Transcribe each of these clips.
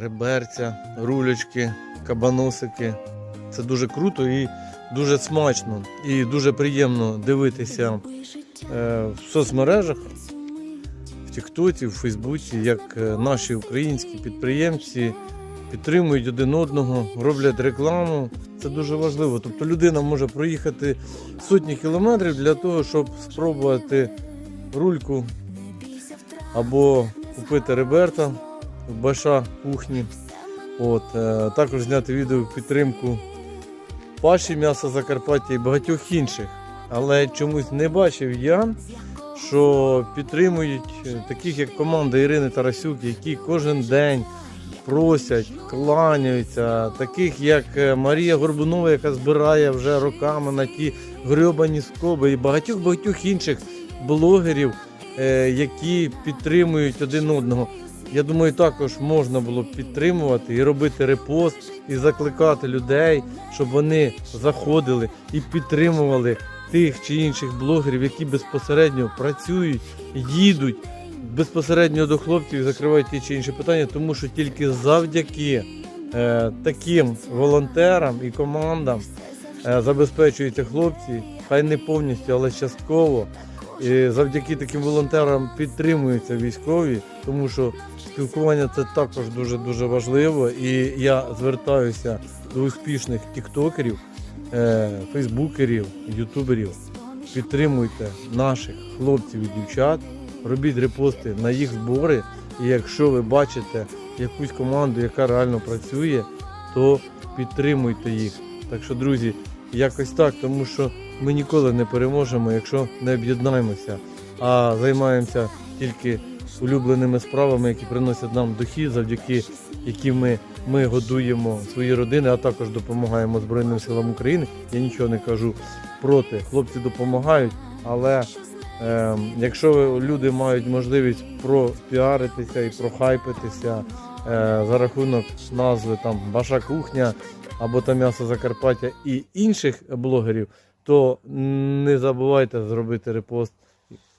реберця, рулечки, кабаносики. Це дуже круто і дуже смачно. І дуже приємно дивитися е, в соцмережах, в Тіктоці, в Фейсбуці, як е, наші українські підприємці підтримують один одного, роблять рекламу. Це дуже важливо. Тобто людина може проїхати сотні кілометрів для того, щоб спробувати рульку або купити реберта Баша кухні. От, е, також зняти відео підтримку Паші м'яса Закарпаття і багатьох інших. Але чомусь не бачив я, що підтримують е, таких як команда Ірини Тарасюк, які кожен день просять, кланяються, таких як е, Марія Горбунова, яка збирає вже роками на ті грьобані скоби, і багатьох багатьох інших блогерів, які підтримують один одного. Я думаю, також можна було б підтримувати і робити репост, і закликати людей, щоб вони заходили і підтримували тих чи інших блогерів, які безпосередньо працюють, їдуть безпосередньо до хлопців і закривають ті чи інші питання, тому що тільки завдяки е, таким волонтерам і командам е, забезпечуються хлопці, хай не повністю, але частково. І завдяки таким волонтерам підтримуються військові, тому що спілкування це також дуже дуже важливо. І я звертаюся до успішних тіктокерів, е, фейсбукерів, ютуберів. Підтримуйте наших хлопців і дівчат, робіть репости на їх збори. І якщо ви бачите якусь команду, яка реально працює, то підтримуйте їх. Так що, друзі, якось так, тому що ми ніколи не переможемо, якщо не об'єднаємося, а займаємося тільки улюбленими справами, які приносять нам дохід, завдяки яким ми, ми годуємо свої родини, а також допомагаємо Збройним силам України. Я нічого не кажу проти. Хлопці допомагають, але е, якщо люди мають можливість пропіаритися і прохайпитися е, за рахунок назви там Ваша кухня або там м'ясо Закарпаття і інших блогерів, то не забувайте зробити репост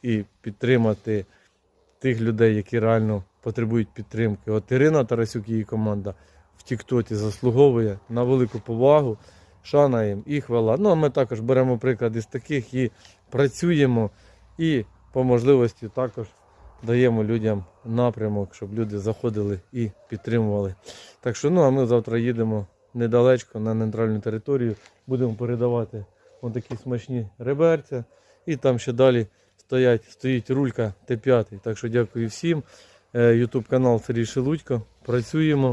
і підтримати тих людей, які реально потребують підтримки. От Ірина Тарасюк її команда в Тіктоці заслуговує на велику повагу, шана їм і хвала. Ну а ми також беремо приклад із таких і працюємо, і по можливості також даємо людям напрямок, щоб люди заходили і підтримували. Так що, ну а ми завтра їдемо недалечко на нейтральну територію, будемо передавати такі смачні реберця, і там ще далі стоять, стоїть рулька Т5. Так що дякую всім. Ютуб канал Сергій Шелудько. Працюємо.